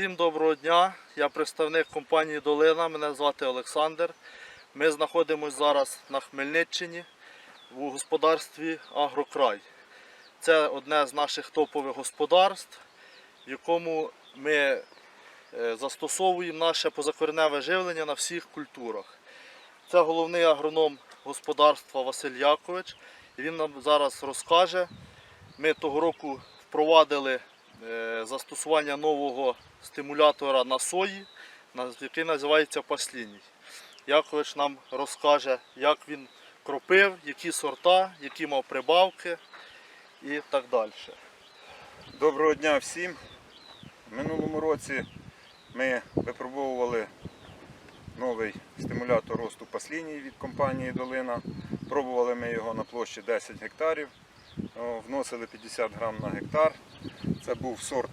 Всім доброго дня. Я представник компанії Долина. Мене звати Олександр. Ми знаходимося зараз на Хмельниччині у господарстві Агрокрай. Це одне з наших топових господарств, в якому ми е, застосовуємо наше позакореневе живлення на всіх культурах. Це головний агроном господарства Василь Якович. І він нам зараз розкаже. Ми того року впровадили е, застосування нового стимулятора на сої, який називається Пасліній. Якович нам розкаже, як він кропив, які сорта, які мав прибавки і так далі. Доброго дня всім. В минулому році ми випробовували новий стимулятор росту пасліній від компанії Долина. Пробували ми його на площі 10 гектарів, вносили 50 грам на гектар. Це був сорт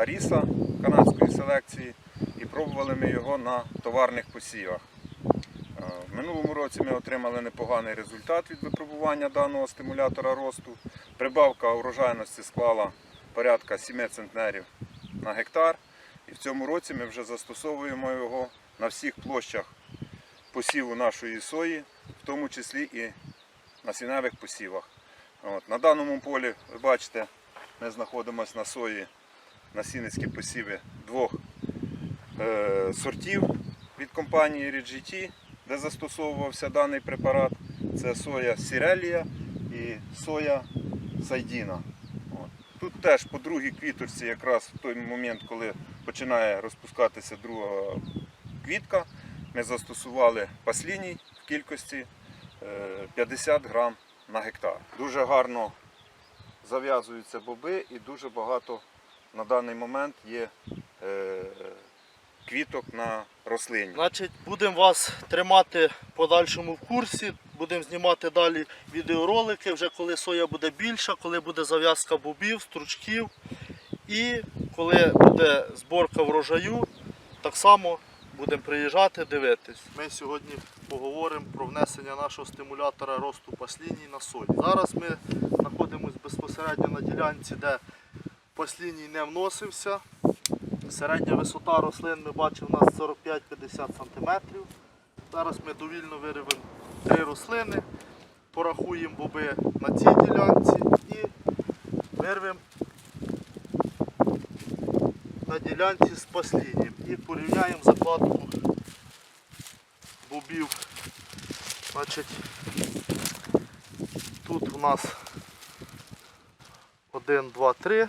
Аріса канадської селекції і пробували ми його на товарних посівах. Е, В минулому році ми отримали непоганий результат від випробування даного стимулятора росту. Прибавка урожайності склала порядка 7 центнерів на гектар. І в цьому році ми вже застосовуємо його на всіх площах посіву нашої сої, в тому числі і на сіневих посівах. От. На даному полі, ви бачите, ми знаходимося на сої на сіницькі посіви двох е, сортів від компанії RGT, де застосовувався даний препарат. Це соя Сірелія і соя Сайдіна. От. Тут теж по другій квіточці, якраз в той момент, коли починає розпускатися друга квітка, ми застосували пасліній в кількості е, 50 грам на гектар. Дуже гарно зав'язуються боби і дуже багато на даний момент є е, квіток на рослині. Значить, будемо вас тримати подальшому в курсі. Будемо знімати далі відеоролики, вже коли соя буде більша, коли буде зав'язка бобів, стручків. І коли буде зборка врожаю, так само будемо приїжджати, дивитись. Ми сьогодні поговоримо про внесення нашого стимулятора росту пасліній на сої. Зараз ми знаходимося безпосередньо на ділянці, де пасліній не вносився. Середня висота рослин ми бачимо у нас 45-50 см. Зараз ми довільно виривемо три рослини, порахуємо боби на цій ділянці і вирвемо на ділянці з паслінням і порівняємо закладку бобів. Значить, тут у нас 1, 2, 3,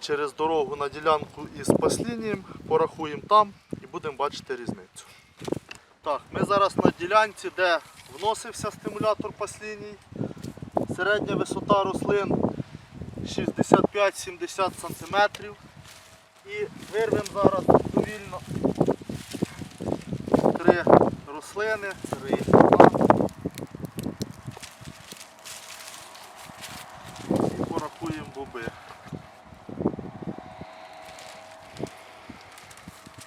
через дорогу на ділянку із паслінням, порахуємо там і будемо бачити різницю. Так, ми зараз на ділянці, де вносився стимулятор пасліній. Середня висота рослин 65-70 см. І вирвемо зараз довільно три рослини. Три. І порахуємо боби.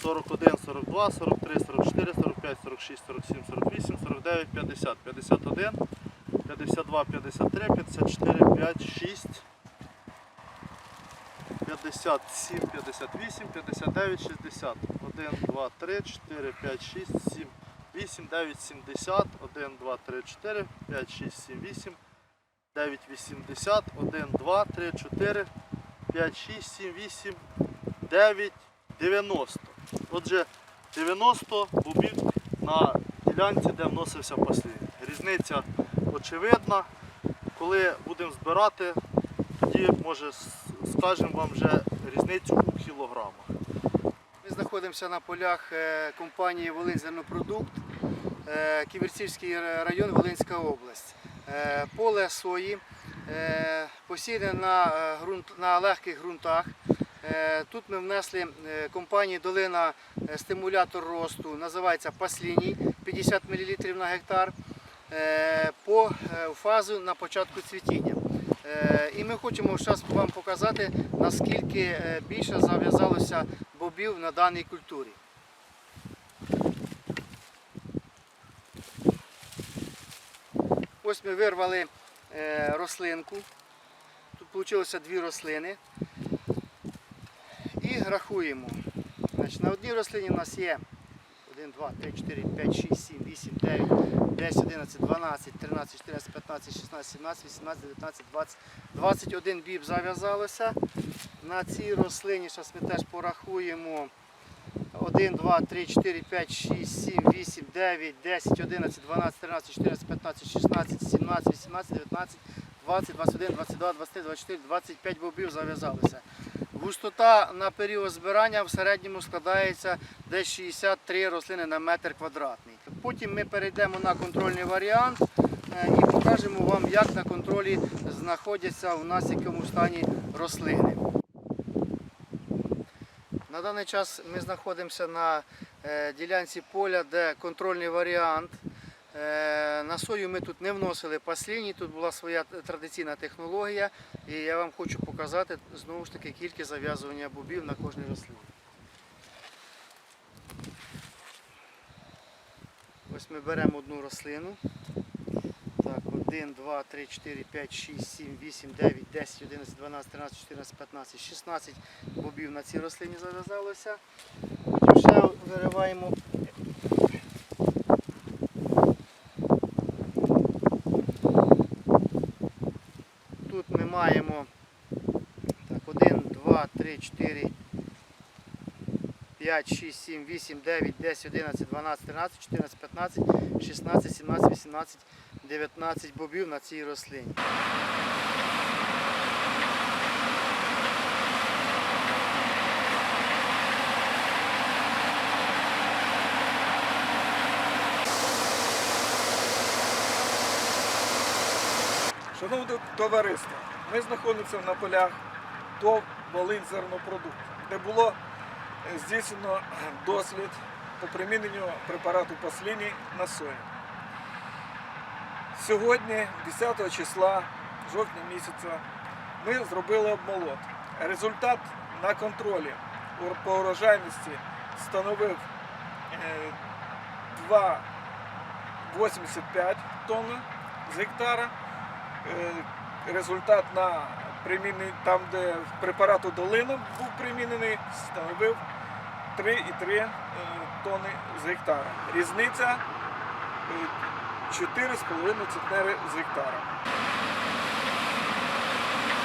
41, 42, 43, 44, 45, 46, 47, 48, 49, 50, 51, 52, 53, 54, 5, 6, 57, 58, 59, 60. 1, 2, 3, 4, 5, 6, 7, 8, 9, 70. 1, 2, 3, 4, 5, 6, 7, 8, 9, 80. 1, 2, 3, 4, 5, 6, 7, 8, 9, 90. Отже, 90 бобів на ділянці, де вносився послідній. різниця очевидна. Коли будемо збирати, тоді може скажемо вам вже різницю у кілограмах. Ми знаходимося на полях е, компанії Волинь-Зернопродукт, е, Ківерцівський район, Волинська область. Е, Поле сої посіяне на, на легких ґрунтах. Е, Тут ми внесли е, компанії Долина е, стимулятор росту, називається Пасліній, 50 мл на гектар, по фазу на початку цвітіння. І ми хочемо зараз вам показати, наскільки більше зав'язалося бобів на даній культурі. Ось ми вирвали рослинку. Тут вийшло дві рослини. Рахуємо. Значить, на одній рослині у нас є 1, 2, 3, 4, 5, 6, 7, 8, 9, 10, 11, 12, 13, 14, 15, 16, 17, 18, 19, 20. 21 біб зав'язалося. На цій рослині зараз ми теж порахуємо 1, 2, 3, 4, 5, 6, 7, 8, 9, 10, 11, 12, 13, 14, 15, 16, 17, 18, 19, 20, 21, 22, 23, 24, 25 бобів зав'язалося. Густота на період збирання в середньому складається десь 63 рослини на метр квадратний. Потім ми перейдемо на контрольний варіант е, і покажемо вам, як на контролі знаходяться у нас в якому стані рослини. На даний час ми знаходимося на е, ділянці поля, де контрольний варіант. Е, На сою ми тут не вносили пасліні, тут була своя традиційна технологія. І я вам хочу показати знову ж таки кількість зав'язування бобів на кожній рослині. Ось ми беремо одну рослину. Так, 1, 2, 3, 4, 5, 6, 7, 8, 9, 10, 11, 12, 13, 14, 15, 16 бобів на цій рослині зав'язалося. Потім ще вириваємо. Тут ми маємо так, 1, 2, 3, 4, 5, 6, 7, 8, 9, 10, 11, 12, 13, 14, 15, 16, 17, 18, 19 бобів на цій рослині. Шановне товариство, ми знаходимося на полях ТОВ Волинь зернопродукт, де було е, здійснено е, дослід по приміненню препарату Пасліні на сою. Сьогодні, 10 числа жовтня місяця, ми зробили обмолот. Результат на контролі по урожайності становив е, 2,85 тонни з гектара. Е, результат на приміненні, там, де препарату долина був примінений, становив 3,3 е, тонни з гектара. Різниця е, 4,5 центнери з гектара.